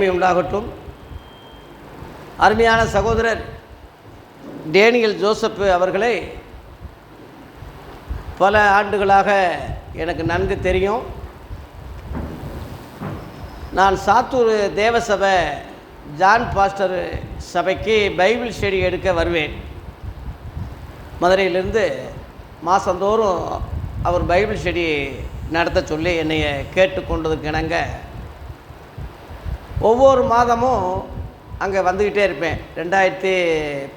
மகிமை உண்டாகட்டும். அருமையான சகோதரர் டேனியல் ஜோசப் அவர்களை பல ஆண்டுகளாக எனக்கு நன்கு தெரியும். நான் சாத்தூர் தேவசபை ஜான் பாஸ்டர் சபைக்கு பைபிள் ஸ்டடி எடுக்க வருவேன். மதுரையிலிருந்து மாதந்தோறும் அவர் பைபிள் ஸ்டடி நடத்த சொல்லி என்னைய கேட்டுக்கொண்டதுக்கு இணங்க ஒவ்வொரு மாதமும் அங்கே வந்துக்கிட்டே இருப்பேன். ரெண்டாயிரத்தி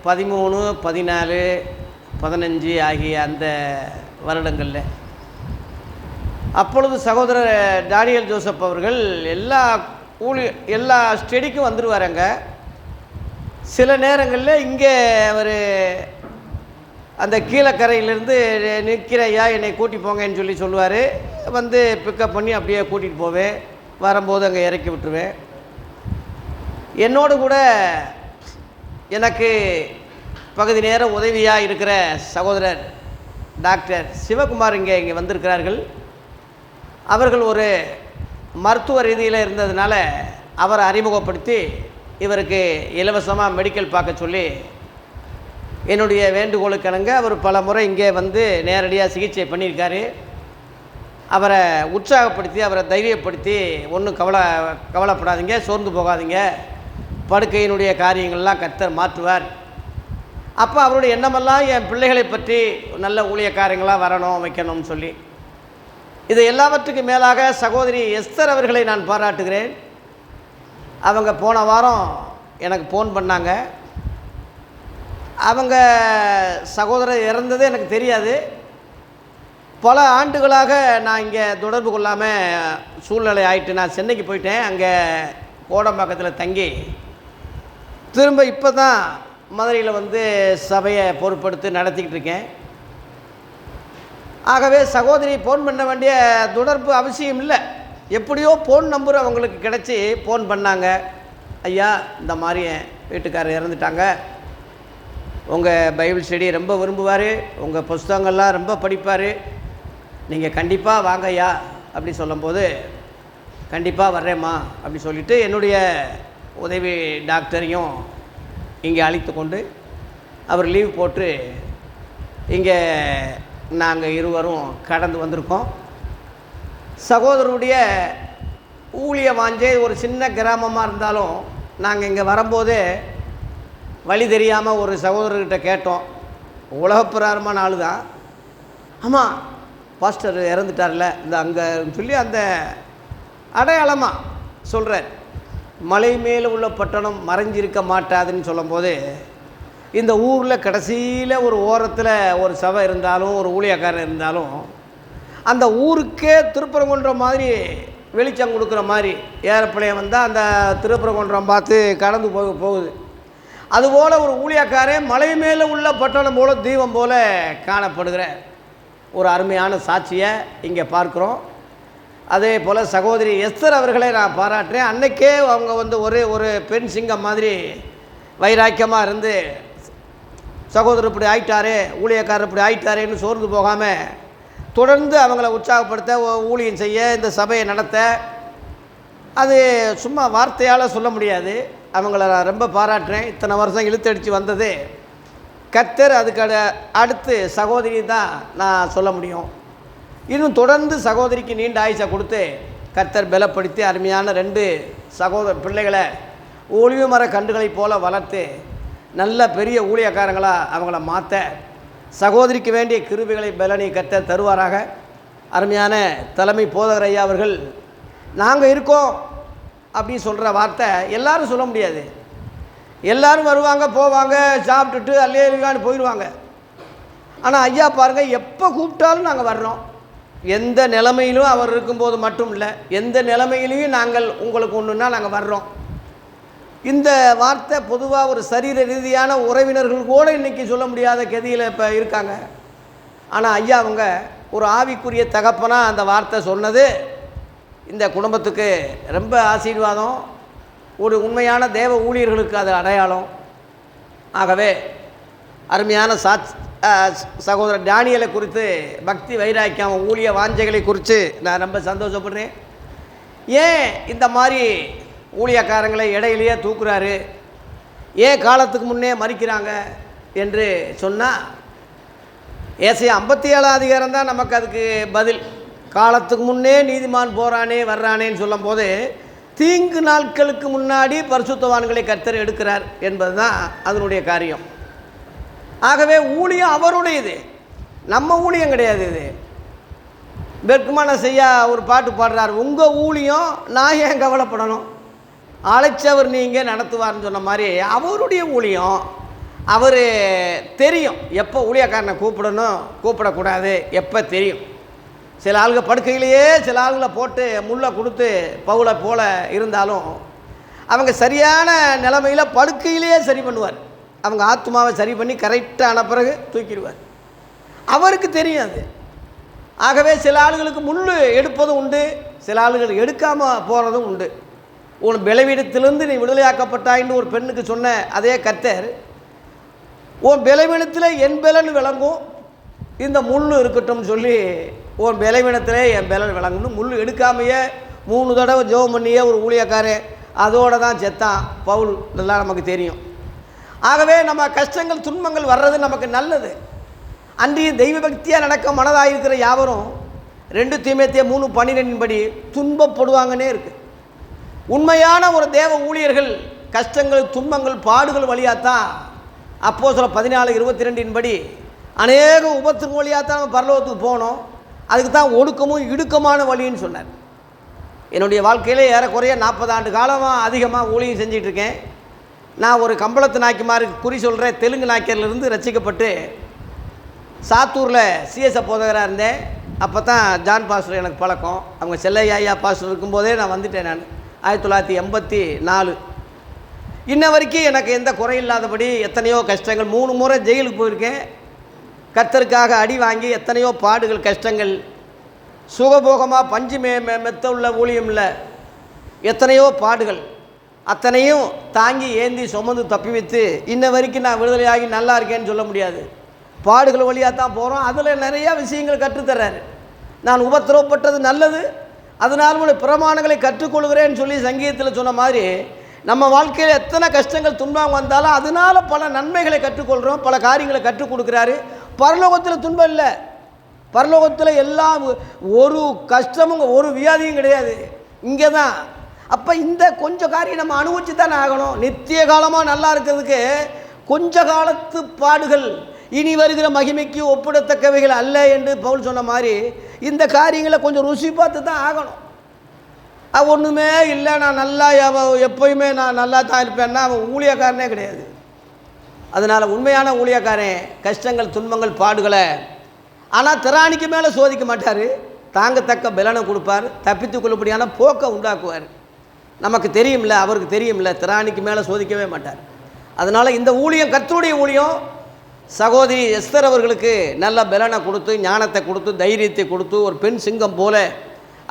பதிமூணு பதினாலு பதினஞ்சு ஆகிய அந்த வருடங்களில். அப்பொழுது சகோதரர் டானியல் ஜோசப் அவர்கள் எல்லா ஊழி எல்லா ஸ்டெடிக்கும் வந்துடுவாருங்க சில நேரங்களில் இங்கே அவர் அந்த கீழக்கரையிலேருந்து நிற்கிறையா என்னை கூட்டி போங்கன்னு சொல்லி சொல்லுவார். வந்து பிக்கப் பண்ணி அப்படியே கூட்டிகிட்டு போவேன். வரும்போது அங்கே இறக்கி விட்டுருவேன். என்னோடு கூட எனக்கு பகுதி நேரம் உதவியாக இருக்கிற சகோதரர் டாக்டர் சிவகுமார் இங்கே இங்கே வந்திருக்கிறார்கள். அவர்கள் ஒரு மருத்துவ ரீதியில் இருந்ததுனால அவரை அறிமுகப்படுத்தி இவருக்கு இலவசமாக மெடிக்கல் பார்க்க சொல்லி என்னுடைய வேண்டுகோளுக்கணங்க அவர் பல முறை இங்கே வந்து நேரடியாக சிகிச்சை பண்ணியிருக்காரு. அவரை உற்சாகப்படுத்தி அவரை தைரியப்படுத்தி ஒன்றும் கவலை கவலைப்படாதீங்க சோர்ந்து போகாதீங்க. படுக்கையினுடைய காரியங்கள்லாம் கர்த்தர் மாற்றுவார். அப்போ அவருடைய எண்ணமெல்லாம் என் பிள்ளைகளை பற்றி நல்ல ஊழியக்காரங்களாக வரணும் வைக்கணும்னு சொல்லி. இது எல்லாவற்றுக்கும் மேலாக சகோதரி எஸ்தர் அவர்களை நான் பாராட்டுகிறேன். அவங்க போன வாரம் எனக்கு ஃபோன் பண்ணாங்க. அவங்க சகோதரர் இறந்தது எனக்கு தெரியாது. பல ஆண்டுகளாக நான் இங்கே தொடர்பு கொள்ளாமல் சூழ்நிலை ஆகிட்டு நான் சென்னைக்கு போயிட்டேன். அங்கே கோடம்பாக்கத்தில் தங்கி திரும்ப இப்போ தான் மதுரையில் வந்து சபையை பொருட்படுத்தி நடத்திக்கிட்டு இருக்கேன். ஆகவே சகோதரி ஃபோன் பண்ண வேண்டிய தொடர்பு அவசியம் இல்லை. எப்படியோ ஃபோன் நம்பர் அவங்களுக்கு கிடச்சி ஃபோன் பண்ணாங்க. ஐயா இந்த மாதிரி வீட்டுக்காரர் இறந்துட்டாங்க. உங்கள் பைபிள் ஸ்டடி ரொம்ப விரும்புவார். உங்கள் புஸ்தகங்கள்லாம் ரொம்ப படிப்பார். நீங்கள் கண்டிப்பாக வாங்க ஐயா அப்படி சொல்லும்போது கண்டிப்பாக வர்றேம்மா அப்படி சொல்லிவிட்டு என்னுடைய உதவி டாக்டரையும் இங்கே அழைத்து கொண்டு அவர் லீவ் போட்டு இங்கே நாங்கள் இருவரும் கடந்து வந்திருக்கோம். சகோதரருடைய ஊழிய வாஞ்சே ஒரு சின்ன கிராமமாக இருந்தாலும் நாங்கள் இங்கே வரும்போதே வழி தெரியாமல் ஒரு சகோதரர்கிட்ட கேட்டோம். உலகப்பிராரமான ஆள் தான் ஆமாம் பாஸ்டர் இறந்துட்டார்ல. இந்த அங்கே சொல்லி அந்த அடையாளமாக சொல்கிறார் மலை மேலே உள்ள பட்டணம் மறைஞ்சிருக்க மாட்டாதுன்னு சொல்லும்போது இந்த ஊரில் கடைசியில் ஒரு ஓரத்தில் ஒரு சபை இருந்தாலும் ஒரு ஊழியக்காரர் இருந்தாலும் அந்த ஊருக்கே திருப்பரங்குன்றம் மாதிரி வெளிச்சம் கொடுக்குற மாதிரி ஏரோப்ளேன் வந்தால் அந்த திருப்பரங்குன்றம் பார்த்து கடந்து போக போகுது. அதுபோல் ஒரு ஊழியக்காரன் மலை மேலே உள்ள பட்டணம் போல தீபம் போல காணப்படுகிற ஒரு அருமையான சாட்சியை இங்கே பார்க்குறோம். அதே போல் சகோதரி எஸ்தர் அவர்களை நான் பாராட்டுறேன். அன்னைக்கே அவங்க வந்து ஒரே ஒரு பெண் சிங்கம் மாதிரி வைராக்கியமாக இருந்து சகோதரர் இப்படி ஆயிட்டாரு ஊழியக்காரர் இப்படி ஆயிட்டாருன்னு சோர்ந்து போகாமல் தொடர்ந்து அவங்கள உற்சாகப்படுத்த ஊழியம் செய்ய இந்த சபையை நடத்த. அது சும்மா வார்த்தையால் சொல்ல முடியாது. அவங்கள நான் ரொம்ப பாராட்டுறேன். இத்தனை வருஷம் இழுத்தடிச்சு வந்தது. கத்தர் அதுக்கு அடுத்து சகோதரி தான் நான் சொல்ல முடியும். இன்னும் தொடர்ந்து சகோதரிக்கு நீண்ட ஆயுஷை கொடுத்து கர்த்தர் பலப்படுத்தி அருமையான ரெண்டு சகோதர பிள்ளைகளை ஒளிவு மர கண்டுகளைப் போல வளர்த்து நல்ல பெரிய ஊழியக்காரங்களாக அவங்கள மாற்ற சகோதரிக்கு வேண்டிய கிருபிகளை பலனை கர்த்தர் தருவாராக. அருமையான தலைமை போதகர் ஐயா அவர்கள் நாங்கள் இருக்கோம் அப்படின்னு சொல்கிற வார்த்தை எல்லாரும் சொல்ல முடியாது. எல்லாரும் வருவாங்க போவாங்க சாப்பிட்டுட்டு அல்லேலுகான்னு போயிடுவாங்க ஆனால் ஐயா பாருங்கள் எப்போ கூப்பிட்டாலும் நாங்கள் வர்றோம். எந்த நிலைமையிலும் அவர் இருக்கும்போது மட்டும் இல்லை எந்த நிலைமையிலையும் நாங்கள் உங்களுக்கு ஒன்றுன்னா நாங்கள் வர்றோம். இந்த வார்த்தை பொதுவாக ஒரு சரீர ரீதியான உறவினர்கள் கூட இன்றைக்கி சொல்ல முடியாத கதியில் இப்போ இருக்காங்க. ஆனால் ஐயா அவங்க ஒரு ஆவிக்குரிய தகப்பனாக அந்த வார்த்தை சொன்னது இந்த குடும்பத்துக்கு ரொம்ப ஆசீர்வாதம். ஒரு உண்மையான தேவ ஊழியர்களுக்கு அது அடையாளம். ஆகவே அருமையான சாத் சகோதரர் டேனியலை குறித்து பக்தி வைராக்கியம் ஊழிய வாஞ்சைகளை குறித்து நான் ரொம்ப சந்தோஷப்படுறேன். ஏன் இந்த மாதிரி ஊழியக்காரங்களை இடையிலேயே தூக்குறாரு? ஏன் காலத்துக்கு முன்னே மறிக்கிறாங்க என்று சொன்னால் ஏசை ஐம்பத்தி ஏழாம் அதிகாரம் தான் நமக்கு அதுக்கு பதில். காலத்துக்கு முன்னே நீதிமான் போகிறானே வர்றானேன்னு சொல்லும்போது தீங்கு நாட்களுக்கு முன்னாடி பரிசுத்தவான்களை கர்த்தர் எடுக்கிறார் என்பது தான் அதனுடைய காரியம். ஆகவே ஊழியம் அவருடையது. நம்ம ஊழியம் கிடையாது இது. பெர்குமான செய்யா ஒரு பாட்டு பாடுறார் உங்கள் ஊழியம் நான் ஏன் கவலைப்படணும்? அழைச்சவர் நீங்கள் நடத்துவார்னு சொன்ன மாதிரி அவருடைய ஊழியம் அவர் தெரியும் எப்போ ஊழியக்காரனை கூப்பிடணும் கூப்பிடக்கூடாது எப்போ தெரியும். சில ஆளுங்க படுக்கையிலேயே சில ஆளுங்களை போட்டு முள்ளை கொடுத்து பவுலை போல இருந்தாலும் அவங்க சரியான நிலைமையில் படுக்கையிலேயே சரி பண்ணுவார். அவங்க ஆத்மாவை சரி பண்ணி கரெக்டான பிறகு தூக்கிடுவார். அவருக்கு தெரியும் அது ஆகவே சில ஆளுகளுக்கு முள் எடுப்பதும் உண்டு சில ஆளுகள் எடுக்காமல் போகிறதும் உண்டு. உன் பலவீனத்திலிருந்து நீ விடுதலையாக்கப்பட்டாயின்னு ஒரு பெண்ணுக்கு சொன்ன அதே கர்த்தர் உன் பலவீனத்தில் என் பலன் விளங்கும் இந்த முள் இருக்கட்டும் சொல்லி உன் பலவீனத்திலே என் பலன் விளங்கணும் முள் எடுக்காமையே மூணு தடவை ஜோம் பண்ணியே ஒரு ஊழியக்காரன் அதோடு தான் செத்தான். பவுல் இதெல்லாம் நமக்கு தெரியும். ஆகவே நம்ம கஷ்டங்கள் துன்பங்கள் வர்றது நமக்கு நல்லது. அன்றைய தெய்வ பக்தியாக நடக்க மனதாக இருக்கிற யாவரும் ரெண்டு தீமேத்திய மூணு பன்னிரெண்டின்படி துன்பப்படுவாங்கன்னே இருக்குது உண்மையான ஒரு தேவ ஊழியர்கள் கஷ்டங்கள் துன்பங்கள் பாடுகள் வழியாக தான் அப்போ சில பதினாலு இருபத்தி ரெண்டின் படி அநேக உபத்தின் வழியாக தான் நம்ம பரலோகத்துக்கு போனோம். அதுக்கு தான் ஒடுக்கமும் இடுக்கமான வழின்னு சொன்னார். என்னுடைய வாழ்க்கையிலே ஏறக்குறைய நாற்பது ஆண்டு காலமாக அதிகமாக ஊழியம் செஞ்சிட்ருக்கேன் நான் ஒரு கம்பளத்து நாய்க்குமாருக்கு குறி சொல்கிறேன் தெலுங்கு நாய்க்கர்லேருந்து ரசிக்கப்பட்டு சாத்தூரில் சிஎஸ் போதகராக இருந்தேன். அப்போ தான் ஜான் பாஸ்டர் எனக்கு பழக்கம். அவங்க செல்லையா ஐயா பாஸ்டர் இருக்கும்போதே நான் வந்துட்டேன் நான். ஆயிரத்தி தொள்ளாயிரத்தி எண்பத்தி நாலு. இன்ன வரைக்கும் எனக்கு எந்த குறையில்லாதபடி எத்தனையோ கஷ்டங்கள். மூணு முறை ஜெயிலுக்கு போயிருக்கேன். கர்த்தருக்காக அடி வாங்கி எத்தனையோ பாடுகள் கஷ்டங்கள். சுகபோகமாக பஞ்சு மே மெ- மெத்த உள்ள ஊழியம் இல்லை. எத்தனையோ பாடுகள். அத்தனையும் தாங்கி ஏந்தி சுமந்து தப்பி வைத்து இன்ன வரைக்கும் நான் விடுதலையாகி நல்லா இருக்கேன்னு சொல்ல முடியாது. பாடுகள் வழியாக தான் போகிறோம் அதில் நிறையா விஷயங்கள் கற்றுத்தர்றாரு நான் உபத்திரவப்பட்டது நல்லது. அதனால் உள்ள பிரமாணங்களை கற்றுக்கொள்கிறேன்னு சொல்லி சங்கீதத்தில் சொன்ன மாதிரி நம்ம வாழ்க்கையில் எத்தனை கஷ்டங்கள் துன்பம் வந்தாலும் அதனால பல நன்மைகளை கற்றுக்கொள்கிறோம் பல காரியங்களை கற்றுக் கொடுக்குறாரு. பரலோகத்தில் துன்பம் இல்லை. பரலோகத்தில் எல்லாம் ஒரு கஷ்டமும் ஒரு வியாதியும் கிடையாது. இங்கே தான் அப்போ இந்த கொஞ்ச காரியம் நம்ம அனுபவிச்சு தானே ஆகணும். நித்திய காலமாக நல்லா இருக்கிறதுக்கு கொஞ்ச காலத்து பாடுகள் இனி வருகிற மகிமைக்கு ஒப்பிடத்தக்கவைகள் அல்ல என்று பவுல் சொன்ன மாதிரி இந்த காரியங்களை கொஞ்சம் ருசி பார்த்து தான் ஆகணும். அது ஒன்றுமே இல்லை நான் நல்லா எப்போயுமே எப்பயுமே நான் நல்லா தான் இருப்பேன்னா அவன் ஊழியக்காரனே கிடையாது. அதனால் உண்மையான ஊழியக்காரன் கஷ்டங்கள் துன்பங்கள் பாடுகளை ஆனால் திராணிக்கு மேலே சோதிக்க மாட்டார். தாங்கத்தக்க பலனை கொடுப்பார். தப்பித்துக்கொள்ளப்படியான போக்கை உண்டாக்குவார். நமக்கு தெரியும்ல அவருக்கு தெரியும்ல திராணிக்கு மேலே சோதிக்கவே மாட்டார். அதனால் இந்த ஊழியம் கத்தருடைய ஊழியம் சகோதரி எஸ்தர் அவர்களுக்கு நல்ல பலனை கொடுத்து ஞானத்தை கொடுத்து தைரியத்தை கொடுத்து ஒரு பெண் சிங்கம் போல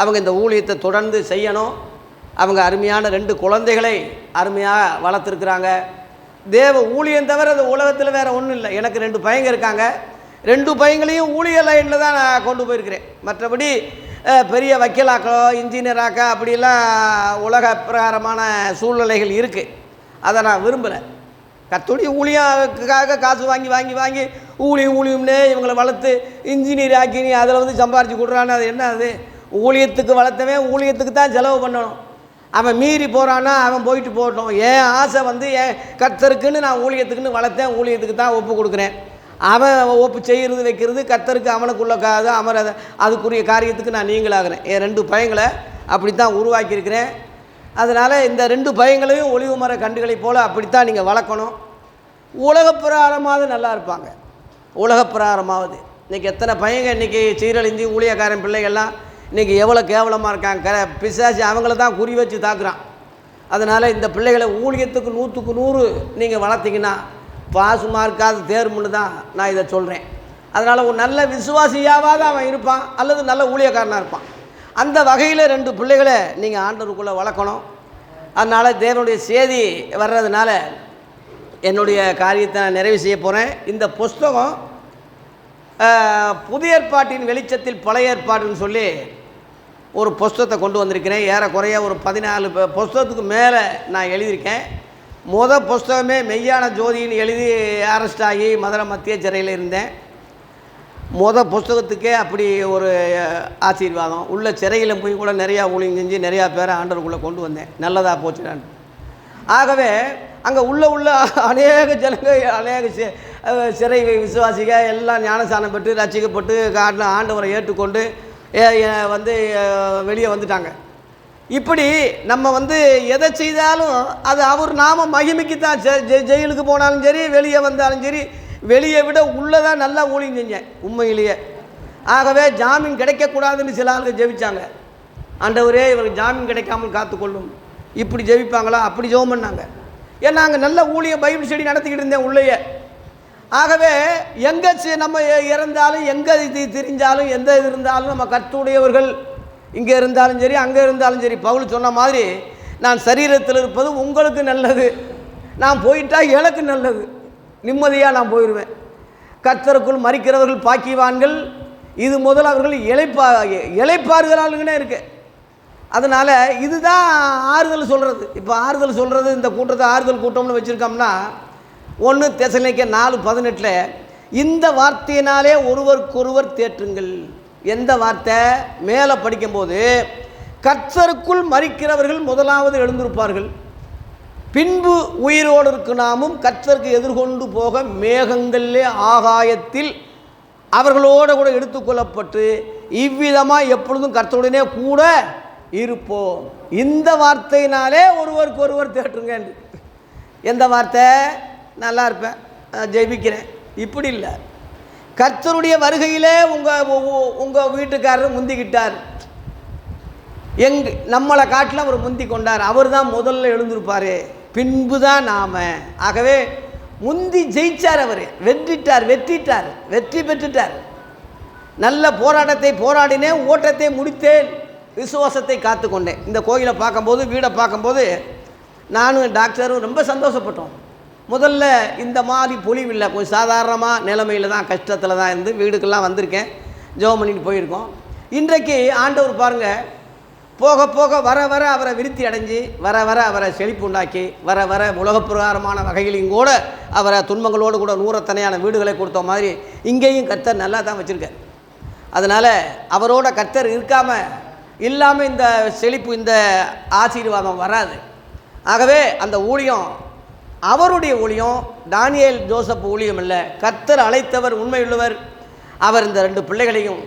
அவங்க இந்த ஊழியத்தை தொடர்ந்து செய்யணும். அவங்க அருமையான ரெண்டு குழந்தைகளை அருமையாக வளர்த்துருக்குறாங்க. தேவ ஊழியம் தவிர அந்த உலகத்தில் வேறு ஒன்றும் இல்லை. எனக்கு ரெண்டு பையங்க இருக்காங்க. ரெண்டு பையங்களையும் ஊழிய லைனில் தான் நான் கொண்டு போயிருக்கிறேன். மற்றபடி பெரிய வக்கீலாக்களோ இன்ஜினியராக்கோ அப்படிலாம் உலக பிரகாரமான சூழ்நிலைகள் இருக்குது அதை நான் விரும்புகிறேன் கத்துடைய ஊழியக்காக காசு வாங்கி வாங்கி வாங்கி ஊழியம் ஊழியம்னே இவங்களை வளர்த்து இன்ஜினியர் ஆக்கி நீ அதில் வந்து சம்பாரிச்சு கொடுறான்னு அது என்ன அது? ஊழியத்துக்கு வளர்த்தவன் ஊழியத்துக்கு தான் செலவு பண்ணணும். அவன் மீறி போகிறான்னா அவன் போயிட்டு போகட்டும். என் ஆசை வந்து என் கத்தருக்குன்னு நான் ஊழியத்துக்குன்னு வளர்த்தேன் ஊழியத்துக்கு தான் ஒப்பு கொடுக்குறேன். அவன் ஒப்பு செய்கிறது வைக்கிறது கத்தருக்கு அவனுக்குள்ள காது அவன் அதை- அதுக்குரிய காரியத்துக்கு நான் நீங்களாகிறேன். என் ரெண்டு பையங்களை அப்படி தான் உருவாக்கியிருக்கிறேன். அதனால் இந்த ரெண்டு பையங்களையும் ஒளிவு மர கண்டுகளைப் போல் அப்படித்தான் நீங்கள் வளர்க்கணும். உலகப்பிரகாரமாவது நல்லா இருப்பாங்க. உலகப்பிரகாரமாவது இன்றைக்கி எத்தனை பையங்க இன்றைக்கி சீரழிஞ்சு ஊழியக்காரன் பிள்ளைகள்லாம் இன்றைக்கி எவ்வளோ கேவலமாக இருக்காங்க. க பிசாசி அவங்கள தான் குறி வச்சு தாக்குறான். அதனால் இந்த பிள்ளைகளை ஊழியத்துக்கு நூற்றுக்கு நூறு நீங்கள் வளர்த்திங்கன்னா பாசு மார்க்காது தேர்வுன்னு தான் நான் இதை சொல்கிறேன் அதனால் ஒரு நல்ல விசுவாசியாவது அவன் இருப்பான் அல்லது நல்ல ஊழியக்காரனாக இருப்பான். அந்த வகையில் ரெண்டு பிள்ளைகளை நீங்கள் ஆண்டவருக்குள்ளே வளர்க்கணும். அதனால் தேவனுடைய செய்தி வர்றதுனால என்னுடைய காரியத்தை நான் நிறைவு செய்ய போகிறேன் இந்த புஸ்தகம் புதிய ஏற்பாட்டின் வெளிச்சத்தில் பழைய ஏற்பாடுன்னு சொல்லி ஒரு புஸ்தகத்தை கொண்டு வந்திருக்கிறேன். ஏறக்குறைய ஒரு பதினாலு புஸ்தகத்துக்கு மேலே நான் எழுதியிருக்கேன். முத புஸ்தகமே மெய்யான ஜோதின்னு எழுதி அரெஸ்ட் ஆகி மதுரை மத்திய சிறையில் இருந்தேன். முத புஸ்தகத்துக்கே அப்படி ஒரு ஆசீர்வாதம். உள்ள சிறையில் போய் கூட நிறையா ஊழியம் செஞ்சு நிறையா பேரை ஆண்டவருக்குள்ளே கொண்டு வந்தேன். நல்லதாக போச்சு நான். ஆகவே அங்கே உள்ள உள்ள அநேக ஜனங்க அநேக சிறை விசுவாசிக எல்லாம் ஞானசானம் பெற்று ரசிக்கப்பட்டு ஆண்ட ஆண்டவரை ஏற்றுக்கொண்டு வந்து வெளியே வந்துட்டாங்க. இப்படி நம்ம வந்து எதை செய்தாலும் அது அவர் நாம மகிமைக்கு தான் ஜெ- ஜெ- ஜெயிலுக்கு போனாலும் சரி வெளியே வந்தாலும் சரி வெளியே விட உள்ளே தான் நல்லா ஊழியம் செஞ்சேன் உண்மையிலேயே. ஆகவே ஜாமீன் கிடைக்கக்கூடாதுன்னு சில ஆளுங்க ஜெபிச்சாங்க. ஆண்டவரே இவருக்கு ஜாமீன் கிடைக்காமல் காத்துக்கொள்ளும். இப்படி ஜெபிப்பாங்களா? அப்படி ஜெபம் பண்ணாங்க. ஏன்னா அங்கே நல்ல ஊழியம் பைபிள் ஸ்டடி நடத்திக்கிட்டு இருந்தேன் உள்ளேயே. ஆகவே எங்கே நம்ம இறந்தாலும் எங்கே இது தெரிஞ்சாலும் எந்த இது இருந்தாலும் நம்ம கற்றுடையவர்கள் இங்கே இருந்தாலும் சரி அங்கே இருந்தாலும் சரி. பவுல் சொன்ன மாதிரி நான் சரீரத்தில் இருப்பது உங்களுக்கு நல்லது. நான் போயிட்டால் எனக்கு நல்லது. நிம்மதியாக நான் போயிடுவேன் கர்த்தருக்குள் மறிக்கிறவர்கள் பாக்கிவான்கள் இது முதல் அவர்கள் இழைப்பா இழைப்பார்களாளுங்கன்னே இருக்கு. அதனால் இதுதான் ஆறுதல் சொல்கிறது இப்போ ஆறுதல் சொல்கிறது இந்த கூட்டத்தை ஆறுதல் கூட்டம்னு வச்சுருக்கோம்னா ஒன்று தெசலைக்க நாலு பதினெட்டில் இந்த வார்த்தையினாலே ஒருவருக்கொருவர் தேற்றுங்கள். எந்த வார்த்தை? மேலே படிக்கும்போது கர்த்தருக்குள் மறிக்கிறவர்கள் முதலாவது எழுந்திருப்பார்கள். பின்பு உயிரோடு இருக்கு நாமும் கர்த்தருக்கு எதிர்கொண்டு போக மேகங்களிலே ஆகாயத்தில் அவர்களோடு கூட எடுத்துக்கொள்ளப்பட்டு இவ்விதமாக எப்பொழுதும் கர்த்தருடனே கூட இருப்போம். இந்த வார்த்தையினாலே ஒருவருக்கு ஒருவர் தேற்றுங்க. எந்த வார்த்தை? நல்லா இருப்பேன். நான் ஜெபிக்கிறேன். இப்படி இல்லை. கர்த்தருடைய வருகையிலே உங்கள் உங்கள் வீட்டுக்காரர் முந்திக்கிட்டார். எங் நம்மளை காட்டில் அவர் முந்தி கொண்டார். அவர் தான் முதல்ல எழுந்திருப்பார். பின்பு தான் நாம். ஆகவே முந்தி ஜெயிச்சார் அவர். வெற்றிட்டார் வெற்றிட்டார் வெற்றி பெற்றுட்டார். நல்ல போராட்டத்தை போராடினேன் ஓட்டத்தை முடித்தேன். விசுவாசத்தை காத்துக்கொண்டேன். இந்த கோயிலை பார்க்கும்போது வீடை பார்க்கும்போது நானும் டாக்டரும் ரொம்ப சந்தோஷப்பட்டோம். முதல்ல இந்த மாதிரி பொலிவில்லை. கொஞ்சம் சாதாரணமாக நிலைமையில் தான் கஷ்டத்தில் தான் இருந்து வீடுக்கெல்லாம் வந்திருக்கேன். ஜெபம் பண்ணிட்டு போயிருக்கோம். இன்றைக்கு ஆண்டவர் பாருங்கள் போக போக வர வர அவரை விருத்தி அடைஞ்சு வர வர அவரை செழிப்பு உண்டாக்கி வர வர உலகப் பிரகாரமான வகைகளையும் கூட அவரை துன்பங்களோடு கூட நூறத்தனையான வீடுகளை கொடுத்த மாதிரி இங்கேயும் கர்த்தர் நல்லா தான் வச்சுருக்கார். அதனால் அவரோட கர்த்தர் இருக்காமல் இல்லாமல் இந்த செழிப்பு இந்த ஆசீர்வாதம் வராது. ஆகவே அந்த ஊழியம் அவருடைய ஊழியம் டானியல் ஜோசப் ஊழியம் இல்லை கர்த்தர் அழைத்தவர் உண்மையுள்ளவர். அவர் இந்த ரெண்டு பிள்ளைகளையும்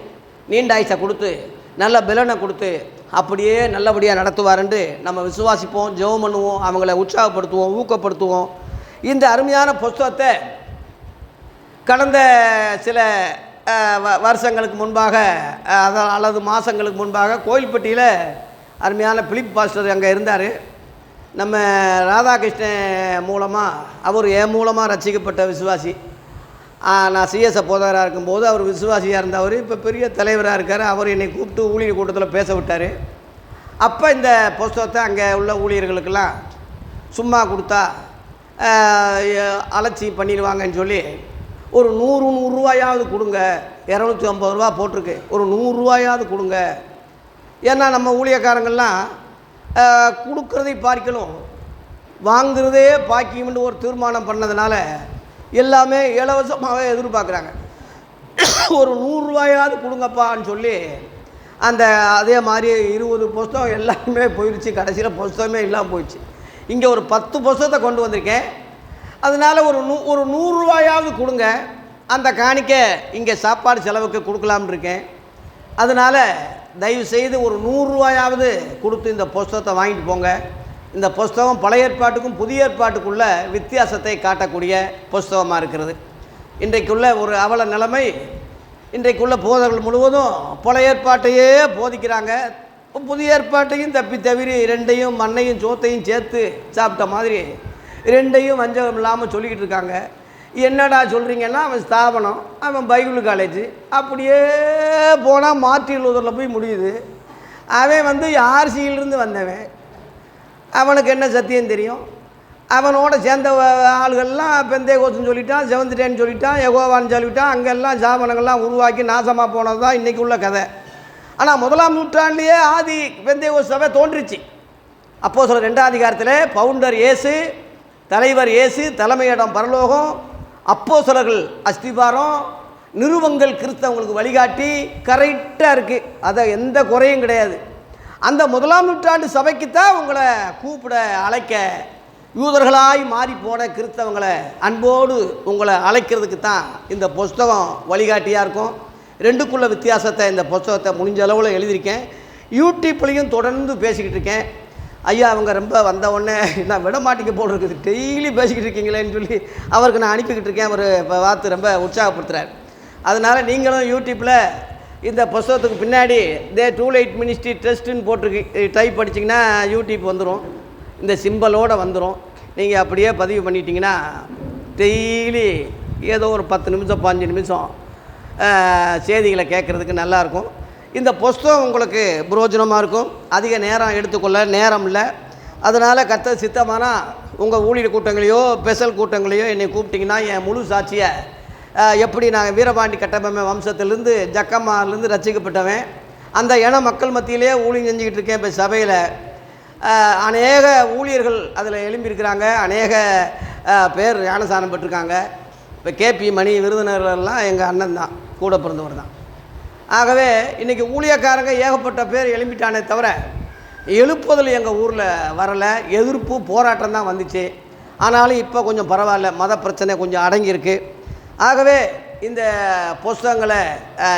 நீண்ட ஆயுசை கொடுத்து நல்ல பலனை கொடுத்து அப்படியே நல்லபடியாக நடத்துவார்ன்று நம்ம விசுவாசிப்போம் ஜெபம் பண்ணுவோம் அவங்கள உற்சாகப்படுத்துவோம் ஊக்கப்படுத்துவோம். இந்த அருமையான புஸ்தகத்தை கடந்த சில வ- வருஷங்களுக்கு முன்பாக அஹ், அல்லது மாதங்களுக்கு முன்பாக கோயில்பட்டியில் அருமையான பிலிப் பாஸ்டர் அங்கே இருந்தார். நம்ம ராதாகிருஷ்ணன் மூலமாக அவர் என் மூலமாக ரசிக்கப்பட்ட விசுவாசி. நான் சிஎஸ் போதகராக இருக்கும்போது அவர் விசுவாசியாக இருந்தவர் இப்போ பெரிய தலைவராக இருக்கார். அவர் என்னை கூப்பிட்டு ஊழியர் கூட்டத்தில் பேச விட்டார். அப்போ இந்த புஸ்தகத்தை அங்கே உள்ள ஊழியர்களுக்கெல்லாம் சும்மா கொடுத்தா அலட்சி பண்ணிடுவாங்கன்னு சொல்லி ஒரு நூறு நூறுரூவாயாவது கொடுங்க. இரநூத்தி ஐம்பது ரூபா போட்டிருக்கு. ஒரு நூறுரூவாயாவது கொடுங்க. ஏன்னா நம்ம ஊழியக்காரங்கள்லாம் கொடுக்கறதை பார்க்கணும். வாங்குறதே பாக்கியம்னு ஒரு தீர்மானம் பண்ணதுனால எல்லாமே இலவசமாகவே எதிர்பார்க்குறாங்க. ஒரு நூறுரூவாயாவது கொடுங்கப்பான்னு சொல்லி அந்த அதே மாதிரி இருபது புஸ்தகம் எல்லாமே போயிடுச்சு கடைசியில் புஸ்தகமே இல்லாமல் போயிடுச்சு. இங்கே ஒரு பத்து புஸ்தகத்தை கொண்டு வந்திருக்கேன். அதனால் ஒரு நூ ஒரு நூறுரூவாயாவது கொடுங்க. அந்த காணிக்க இங்கே சாப்பாடு செலவுக்கு கொடுக்கலாம்னு இருக்கேன். அதனால் தயவு செய்து ஒரு நூறுரூவாயாவது கொடுத்து இந்த புஸ்தகத்தை வாங்கிட்டு போங்க. இந்த புஸ்தகம் பழைய ஏற்பாட்டுக்கும் புதிய ஏற்பாட்டுக்குள்ள வித்தியாசத்தை காட்டக்கூடிய புஸ்தகமாக இருக்கிறது. இன்றைக்குள்ள ஒரு அவல நிலைமை இன்றைக்குள்ள போதர்கள் முழுவதும் பழைய ஏற்பாட்டையே போதிக்கிறாங்க. புதிய ஏற்பாட்டையும் தப்பி தவிர ரெண்டையும் மண்ணையும் சோத்தையும் சேர்த்து சாப்பிட்ட மாதிரி ரெண்டையும் வஞ்சகம் இல்லாமல் சொல்லிக்கிட்டு இருக்காங்க. என்னடா சொல்கிறீங்கன்னா அவன் ஸ்தாபனம் அவன் பைபிள் காலேஜ் அப்படியே போனால் மாற்றிலூதரில் போய் முடியுது. அவன் வந்து ஆர்சியிலிருந்து வந்தவன். அவனுக்கு என்ன சத்தியம் தெரியும்? அவனோட சேர்ந்த ஆளுகள்லாம் பெந்தே கோச்சுன்னு சொல்லிட்டான் செவந்துட்டேன்னு சொல்லிட்டான் எகோவான்னு சொல்லிட்டான் அங்கெல்லாம் சாபனங்கள்லாம் உருவாக்கி நாசமாக போனது தான் இன்றைக்கி உள்ள கதை. ஆனால் முதலாம் நூற்றாண்டுலேயே ஆதி வெந்தய சபை தோன்றுச்சு. அப்போது சொல்ல ரெண்டாம் அதிகாரத்தில் பவுண்டர் ஏசு தலைவர் ஏசு தலைமையிடம் பரலோகம் அப்போ அஸ்திபாரம் நிறுவங்கள் கிறிஸ்தவங்களுக்கு வழிகாட்டி கரெக்டாக இருக்குது அதை எந்த குறையும் கிடையாது. அந்த முதலாம் நூற்றாண்டு சபைக்கு தான் உங்களை கூப்பிட அழைக்க யூதர்களாய் மாறி போன கிறிஸ்தவங்களை அன்போடு உங்களை அழைக்கிறதுக்கு தான் இந்த புஸ்தகம் வழிகாட்டியாக இருக்கும். ரெண்டுக்குள்ள வித்தியாசத்தை இந்த புஸ்தகத்தை முடிஞ்ச அளவில் எழுதியிருக்கேன். யூடியூப்லேயும் தொடர்ந்து பேசிக்கிட்டு இருக்கேன். ஐயா அவங்க ரொம்ப வந்த உடனே நான் விட மாட்டேங்க போல் இருக்குது. டெய்லி பேசிக்கிட்டு இருக்கீங்களேன்னு சொல்லி அவருக்கு நான் அனுப்பிக்கிட்டு இருக்கேன். அவர் இப்போ பார்த்து ரொம்ப உற்சாகப்படுத்துகிறார் அதனால் நீங்களும் யூடியூப்பில் இந்த புஸ்தகத்துக்கு பின்னாடி தே டூ லைட் மினிஸ்ட்ரி டெஸ்ட்டுன்னு போட்டிருக்கு. டைப் படிச்சிங்கன்னா யூடியூப் வந்துடும் இந்த சிம்பலோடு வந்துடும் நீங்கள் அப்படியே பதிவு பண்ணிட்டீங்கன்னா டெய்லி ஏதோ ஒரு பத்து நிமிஷம் பதினஞ்சு நிமிஷம் செய்திகளை கேட்குறதுக்கு நல்லாயிருக்கும் இந்த புஸ்தகம் உங்களுக்கு புரோஜனமாக இருக்கும். அதிக நேரம் எடுத்துக்கொள்ள நேரம் இல்லை. அதனால் கத்த சித்தமானா உங்கள் ஊழியர் கூட்டங்களையோ ஸ்பெஷல் கூட்டங்களையோ என்னை கூப்பிட்டிங்கன்னா என் முழு சாட்சியை எப்படி நாங்கள் வீரபாண்டி கட்டபொம்மை வம்சத்திலேருந்து ஜக்கம்மாலேருந்து ரசிக்கப்பட்டவன். அந்த இன மக்கள் மத்தியிலே ஊழியம் செஞ்சுக்கிட்டு இருக்கேன் இப்போ சபையில். அநேக ஊழியர்கள் அதில் எழும்பியிருக்கிறாங்க. அநேக பேர் ஞானசானம் பெற்றிருக்காங்க. இப்போ கேபி மணி விருதுநகர்லாம் எங்கள் அண்ணன் தான். கூட பிறந்தவர் தான். ஆகவே இன்றைக்கி ஊழியக்காரங்க ஏகப்பட்ட பேர் எழும்பிட்டானே தவிர எழுப்புதல் எங்கள் ஊரில் வரலை. எதிர்ப்பு போராட்டம் தான் வந்துச்சு. ஆனாலும் இப்போ கொஞ்சம் பரவாயில்ல. மத பிரச்சனை கொஞ்சம் அடங்கியிருக்கு. ஆகவே இந்த புஸ்தகங்களை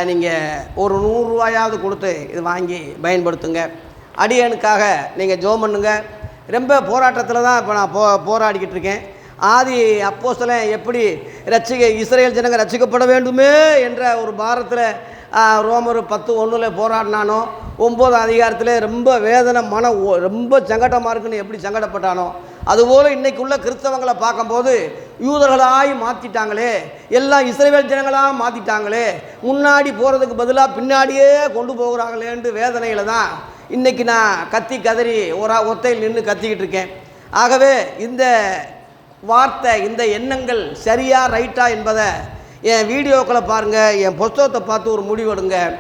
நீங்கள் ஒரு நூறுரூவாயாவது கொடுத்து இது வாங்கி பயன்படுத்துங்க. அடியனுக்காக நீங்கள் ஜோ பண்ணுங்க. ரொம்ப போராட்டத்தில் தான் இப்போ நான் போ போராடிக்கிட்டு இருக்கேன். ஆதி அப்போஸ்தலன் எப்படி ரட்சிக்க இஸ்ரேல் ஜனங்க ரட்சிக்கப்பட வேண்டுமே என்ற ஒரு பாரத்தில் ரோமர் பத்து ஒன்றில் போராடினானோ ஒம்பது அதிகாரத்தில் ரொம்ப வேதனை மன ஓ- ரொம்ப சங்கடமாக இருக்குன்னு எப்படி சங்கடப்பட்டானோ அதுபோல் இன்றைக்கு உள்ள கிறிஸ்தவங்களை பார்க்கும்போது யூதர்களாய் மாற்றிட்டாங்களே எல்லாம் இஸ்ரேல் ஜனங்களாக மாற்றிட்டாங்களே முன்னாடி போகிறதுக்கு பதிலாக பின்னாடியே கொண்டு போகிறாங்களேன்ட்டு வேதனையில் தான் இன்றைக்கி நான் கத்தி கதறி ஒரு ஒத்தையில் நின்று கத்திக்கிட்டு இருக்கேன். ஆகவே இந்த வார்த்தை இந்த எண்ணங்கள் சரியா ரைட்டா என்பதை என் வீடியோக்களை பாருங்கள் என் புஸ்தகத்தை பார்த்து ஒரு முடிவெடுங்க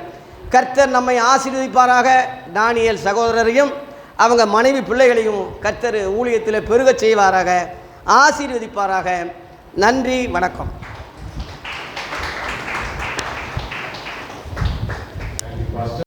கர்த்தர் நம்மை ஆசீர்வதிப்பாராக. டானியல் சகோதரரையும் அவங்க மனைவி பிள்ளைகளையும் கர்த்தர் ஊழியத்தில் பெருகச் செய்வாராக. ஆசீர்வதிப்பாராக. நன்றி வணக்கம்.